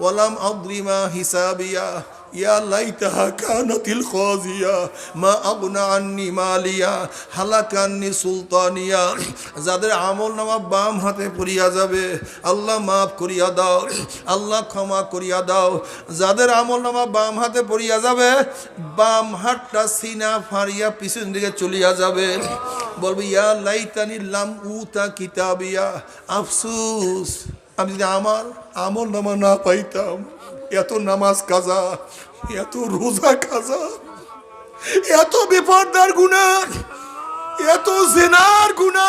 ওয়ালাম আদ্রিমা হিসাবিয়া, ইয়া লাইতাহা কানাতিল খাজিয়া, মা আগনা আন্নি মালিয়া হালাকান্নি সুলতানিয়া। যাদের আমল নামা বাম হাতে পড়িয়া যাবে, আল্লাহ মাফ করিয়া দাও, আল্লাহ ক্ষমা করিয়া দাও। যাদের আমল নামা বাম হাতে পড়িয়া যাবে, বাম হাতটা সিনা ফাড়িয়া পিছন দিকে চলিয়া যাবে। বলবে, ইয়া লাইতানি লাম উতা কিতাবিয়া, আফসুস। আমি যদি আমার আমল নামা না পাইতাম, এত নামাজ কাজা, এত রোজা কাজা, এত বেপরদার গুণা এত জেনার গুণা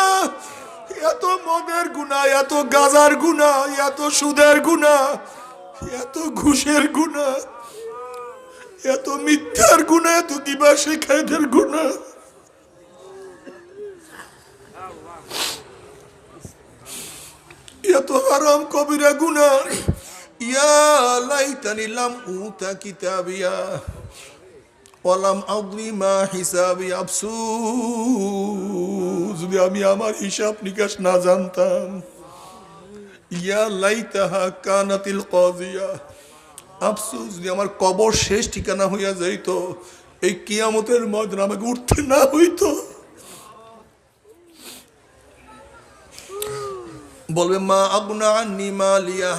এত মদের গুণা এত গাজার গুণা এত সুদের গুণা এত ঘুষের গুণা এত মিথ্যার গুণা এত দিবা শেখাইদের গুণা এত হারাম কবিরা গুণা ইয়া লাইতানি লাম উতা কিতাবিয়া। ওয়ালাম আদরি মা হিসাবি আফসুস। যদি আমি আমার হিসাব নিকাশ না জানতাম। ইয়া লাইতাহা কানাতিল কাজিয়া। আফসুস, যদি আমার কবর শেষ ঠিকানা হইয়া যাইত, এই কিয়ামতের ময়দানে আমাকে উঠতে না হইতো। বলবে মা আগুনা আন্নি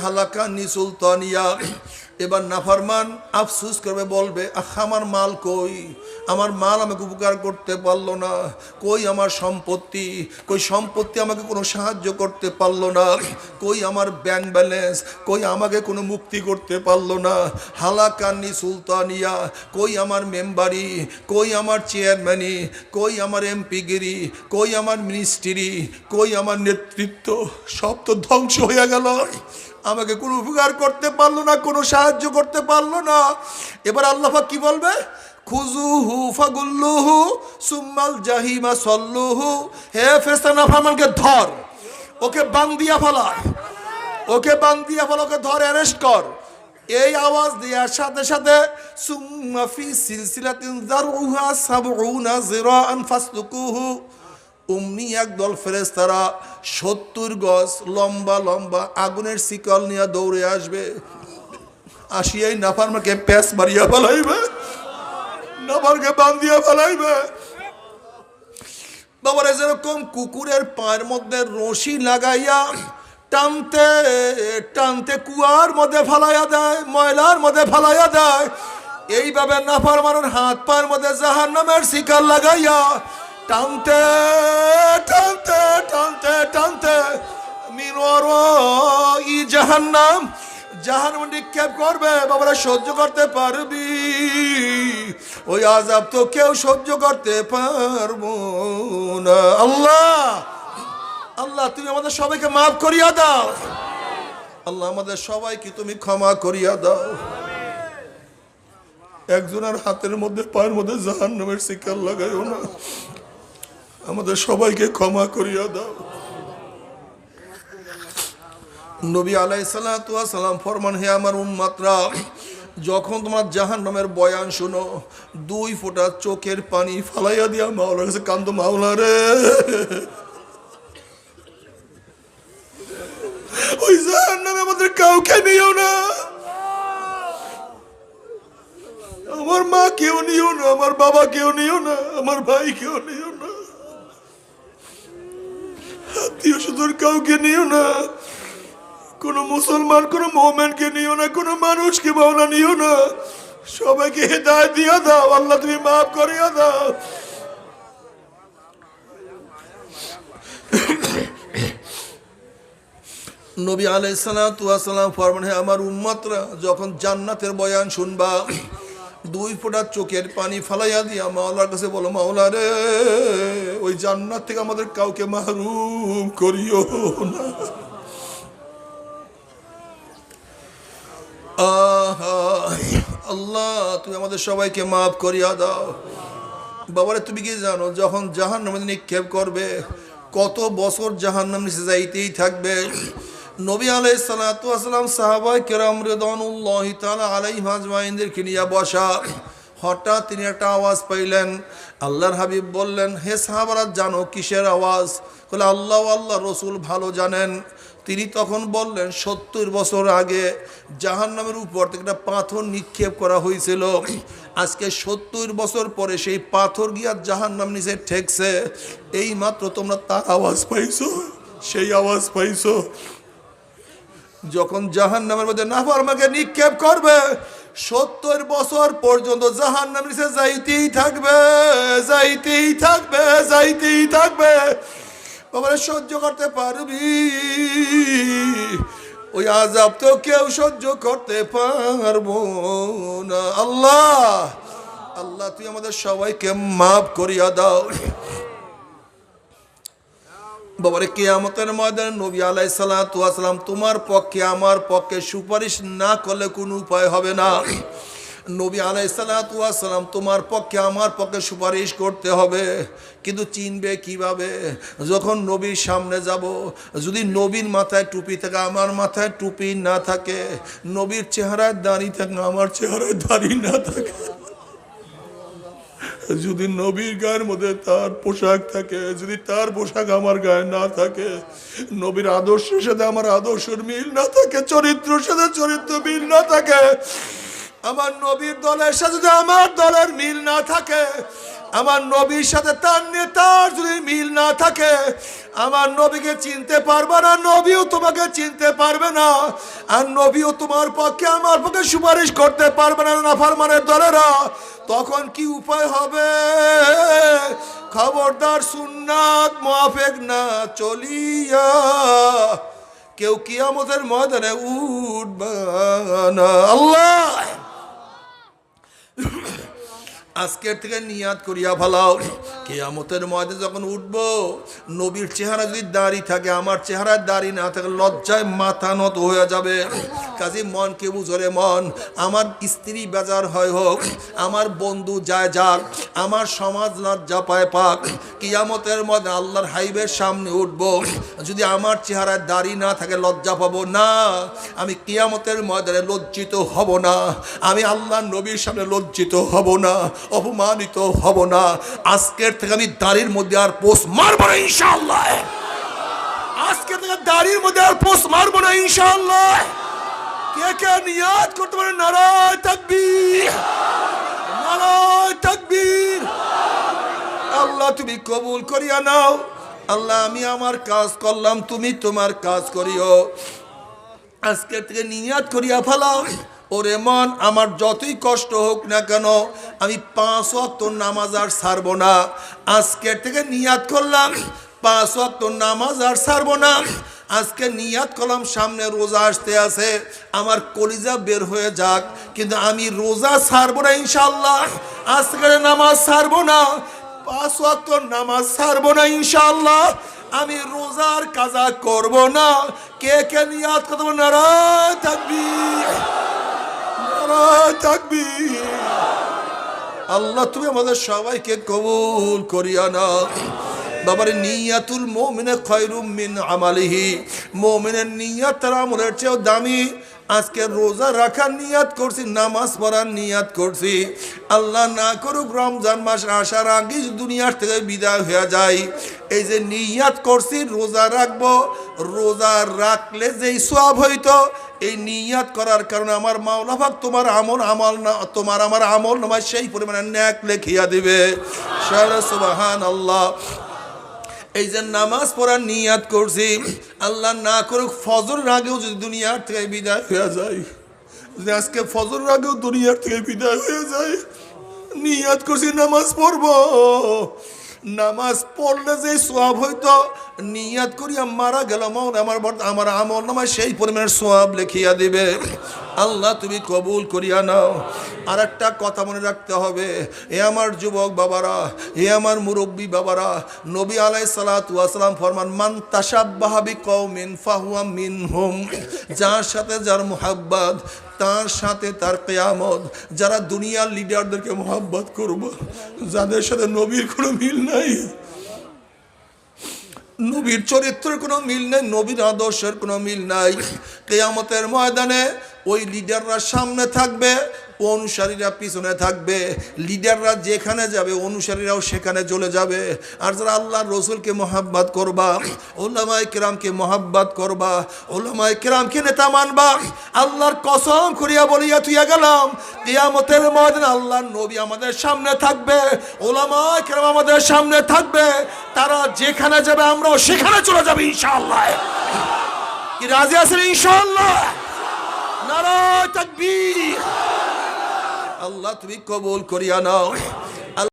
হালাকা নি সুলতানিয়া। এবার নাফারমান আফসুস করবে, বলবে, আহ, আমার মাল কই? আমার মাল আমাকে উপকার করতে পারল না। কই আমার সম্পত্তি? কই সম্পত্তি আমাকে কোনো সাহায্য করতে পারল না? কই আমার ব্যাংক ব্যালেন্স কই আমাকে কোনো মুক্তি করতে পারল না? হালাকান্নি সুলতানিয়া, কই আমার মেম্বারি? কই আমার চেয়ারম্যানি কই আমার এমপিগিরি কই আমার মিনিস্ট্রি কই আমার নেতৃত্ব? সব তো ধ্বংস হয়ে গেল। আমাকে কোনো উপকার করতে পারল না, কোনো সাহায্য করতে পারল না। এবার আল্লাহ কি বলবে? খুজুহু ফাগুল্লুহু সুম্মাল জাহিমা সল্লুহু। হে ফেস্তানা ফারমানকে ধর। ওকে বাং দিয়া ফেলা ওকে বাং দিয়া ফেলা ওকে ধর, অ্যারেস্ট কর। এই আওয়াজ দেওয়ার সাথে সাথে, সুম্মা ফি সিলসিলাতিন যারউহা সাবউনা জিরাআন ফাসলুকুহু। অমনি একদল ফেরেস্তারা সত্তর গজ লম্বা লম্বা আগুনের শিকল নিয়ে দৌড়ে আসবে। আসিয়াই নাফারমাকে প্যাস মারিয়া ফেলাইবে। নাফারকে বান্ধিয়া ফেলাইবে। বাবারে, যেরকম কুকুরের পায়ের মধ্যে রশি লাগাইয়া টানতে টানতে কুয়ার মধ্যে ফালাইয়া দেয়, ময়লার মধ্যে ফালাইয়া দেয়, এইভাবে নাফার মানুষ হাত পায়ের মধ্যে জাহান নামের শিকার লাগাইয়া টানতে টানতে টানতে টানতে। মিনর ই জাহান্নাম জাহান্নাম নিক্ষেপ করবে, বাবারা সহ্য করতে পারবি। ওই আজাব তো কেউ সহ্য করতে পারব না। আল্লাহ আল্লাহ, তুমি আমাদের সবাইকে মাফ করিয়া দাও। আল্লাহ, আমাদের সবাইকে তুমি ক্ষমা করিয়া দাও। একজনের হাতের মধ্যে, পায়ের মধ্যে জাহান নামের শিকার লাগাইও না। আমাদের সবাইকে ক্ষমা করিয়া দাও। নবী আলাই সালাম ফরমান, হে আমার উম্মাত্রা, যখন তোমার জাহান নামের বয়ান শোনো, দুই ফোঁটা চোখের পানি ফালাইয়া দিয়া মাওলার কাছে কান্দ, মাওলা রে। ওই জাহান নামে আমাদের কাউকে নিও না। আমার মা কেউ নিও না, আমার বাবা কেউ নিও না, আমার ভাই কেউ নিও না। আত্মীয় স্বজন কাউকে নিও না। কোন মুসলমান, কোন মোমেনকে নিও না, কোন মানুষকে মাওলা নিও না। সবাইকে হেদায় দিয়া দাও, আল্লাহ তুমি মাফ করিয়া দাও। নবী আলাই সালাম ফরমান, হে আমার উম্মতরা, যখন জান্নাতের বয়ান শুনবা, দুই ফোঁটা চোখের পানি ফালাইয়া দিয়া মাওলার কাছে বলো, মাওলা রে ওই জান্নাত থেকে আমাদের কাউকে মাহরুম করিও না। আল্লাহ, তুমি আমাদের সবাইকে মাফ করিয়া দাও। বাবারে, তুমি কি জানো, যখন জাহান নামে নিক্ষেপ করবে, কত বছর জাহান নাম নিচে যাইতেই থাকবে। নবী আলাই সালাতাম সাহাবাই কেরাম রেদনুল্লাহ তালা আলাই হাজমাইনদেরকে নিয়ে বসা। হঠাৎ তিনি একটা আওয়াজ পাইলেন। আল্লাহর হাবিব বললেন, হে সাহাবারা, জানো কিসের আওয়াজ? বলে আল্লাহ আল্লাহ, রসুল ভালো জানেন। তিনি তখন বললেন, সত্তর বছর আগে জাহান নামের উপর থেকে একটা পাথর নিক্ষেপ করা হয়েছিল। আজকে সত্তর বছর পরে সেই পাথর গিয়া জাহান নাম নিচে ঠেকছে। এই মাত্র তোমরা তার আওয়াজ পাইছো, সেই আওয়াজ পাইছো। যখন জাহান নামের মধ্যে নাফরমাকে নিক্ষেপ করবে সত্তর বছর পর্যন্ত জাহান নামের নিচে যাইতেই থাকবে যাইতেই থাকবে যাইতেই থাকবে। বাবারে, সহ্য করতে পারবি? ওই আজাব তো কেউ সহ্য করতে পারব না। আল্লাহ আল্লাহ, তুই আমাদের সবাইকে মাফ করিয়া দাও। বাবারে কেয়ামতের ময়দানে নবী আলাই সালাম তোমার পক্ষে, আমার পক্ষে সুপারিশ না করলে কোনো উপায় হবে না। নবী আলাই সালাম তোমার পক্ষে, আমার পক্ষে সুপারিশ করতে হবে। কিন্তু চিনবে কীভাবে? যখন নবীর সামনে যাব, যদি নবীর মাথায় টুপি থাকে, আমার মাথায় টুপি না থাকে, নবীর চেহারায় দাঁড়িয়ে থাকে, আমার চেহারায় দাঁড়িয়ে না থাকে। যদি নবীর গায়ের মধ্যে তার পোশাক থাকে, যদি তার পোশাক আমার গায়ে না থাকে, নবীর আদর্শের সাথে আমার আদর্শের মিল না থাকে, চরিত্রের সাথে চরিত্র মিল না থাকে, আমার নবীর দলের সাথে আমার দলের মিল না থাকে আমার নবীর সাথে তার নেতার যদি মিল না থাকে, আমার নবীকে চিনতে পারবে না, নবীও তোমাকে চিনতে পারবে না, আর নবীও তোমার পক্ষে আমার পক্ষে সুপারিশ করতে পারবে না, নাফারমানের দলেরা। তখন কি উপায় হবে? খবরদার সুন্নাত মোয়াফেক না চলিয়া, কেউ কিয়ামতের ময়দানে উঠবে না। আল্লাহ! আজকের থেকে নিয়াত করিয়া ফেলাও। কেয়ামতের ময়দে যখন উঠব, নবীর চেহারা যদি দাড়ি থাকে, আমার চেহারায় দাড়ি না থাকে, লজ্জায় মাথা নত হয়ে যাবে। কাজে মনকে বুঝরে মন, আমার স্ত্রী বেজার হয় হোক, আমার বন্ধু যায় যাক, আমার সমাজ লজ্জা পায় পাক, কিয়ামতের মধ্যে আল্লাহর হাইবের সামনে উঠব। যদি আমার চেহারায় দাড়ি না থাকে, লজ্জা পাবো না, আমি কিয়ামতের ময়দানে লজ্জিত হব না, আমি আল্লাহ নবীর সামনে লজ্জিত হব না। অপমানিত হব না। আজকের থেকে আমি দাড়ির মধ্যে আর পোস্ট মারবো না ইনশাল্লাহ আজকের থেকে দাড়ির মধ্যে আর পোস্ট মারবো না ইনশাল্লাহ কে কে নিয়াত করতে পারে? নারায় তাকবীর। নারায় তাকবীর। আল্লাহ তুমি কবুল করিয়া নাও। আল্লাহ, আমি আমার কাজ করলাম, তুমি তোমার কাজ করিও। আজকে থেকে নিয়াত করিয়া ফেলাও। ওরে মন, আমার যতই কষ্ট হোক না কেন আমি পাঁচ অক্ত নামাজ আর ছাড়বো না। আজকের থেকে নিয়াত করলাম, পাঁচ অক্ত নামাজ আর ছাড়বো না। আজকে নিয়াত করলাম, সামনে রোজা আসতে আছে। আমার কলিজা বের হয়ে যাক, কিন্তু আমি রোজা ছাড়বো না ইনশাল্লাহ আজকের নামাজ ছাড়বো না, পাঁচ ওয়াক্ত নামাজ ছাড়বো না ইনশাল্লাহ আমি রোজার কাজা করব না। কে কে নিয়াত কত নারায় থাকবি নারায় থাকবি আল্লাহ, তুমি আমাদের সবাইকে কবুল করিয়া না। বাবার, নিয়াতুল মোমিনে খয়রুম মিন আমালিহি। মোমিনের নিয়াত তার আমলের চেয়েও দামি। আজকে রোজা রাখার নিয়াত করছি, নামাজ পড়ার নিয়াত করছি। আল্লাহ না করুক রমজান মাস আসার আগে দুনিয়ার থেকে বিদায় হয়ে যায় এই যে নিয়াত করছি, রোজা রাখব, রোজা রাখলে যেই সব হইতো এই নিয়াত করার কারণে আমার মাওলা ভাগ তোমার আমল আমল না, তোমার আমার আমল নামায় সেই পরিমাণে ন্যাক লেখিয়া দিবে। সুবাহান আল্লাহ এই যে নামাজ পড়ার নিয়াত করছি, আল্লাহ না করুক, ফজরের আগেও যদি দুনিয়ার থেকে বিদায় হয়ে যায় আজকে ফজরের আগেও দুনিয়ার থেকে বিদায় হয়ে যায়, নিয়াত করছি, নামাজ পড়ব। নামাজ পড়লে যে সোয়াব হইতো নিয়াত করিয়া মারা গেল মন আমার আমার আমল নামায় সেই পরিমাণের সোয়াব লিখিয়া দিবে। আল্লাহ তুমি কবুল করিয়া নাও। আর একটা কথা মনে রাখতে হবে। এ আমার যুবক বাবারা, এ আমার মুরব্বী বাবারা, নবী আলাই সালাতাম ফরমান, মান তাসাব্বাহাবি কৌমিন ফাহুয়া মিন হুম যার সাথে যার মোহাব্বত, তার সাথে তার কেয়ামত। যারা দুনিয়ার লিডারদেরকে মোহাব্বত করব, যাদের সাথে নবীর কোনো মিল নাই। নবীর চরিত্রের কোনো মিল নেই, নবীর আদর্শের কোনো মিল নাই। কেয়ামতের ময়দানে ওই লিডাররা সামনে থাকবে অনুসারীরা পিছনে থাকবে লিডাররা যেখানে যাবে, অনুসারীরাও সেখানে চলে যাবে। আর যারা আল্লাহ রসুলকে মোহাব্বাত করবা ওলামাই কেরামকে মোহাব্বাত করবা ওলামাই কেরামকে নেতা মানবা, আল্লাহর কসম করিয়া বলিয়া তুইয়া গেলাম, কিয়ামতের ময়দানে আল্লাহর নবী আমাদের সামনে থাকবে ওলামাই কেরাম আমাদের সামনে থাকবে, তারা যেখানে যাবে আমরাও সেখানে চলে যাবে ইনশাআল্লাহ। কি রাজি আছেন ইনশাআল্লাহ? নারায় তাকবীর। আল্লাহ তুমি কবুল করিয়া নাও।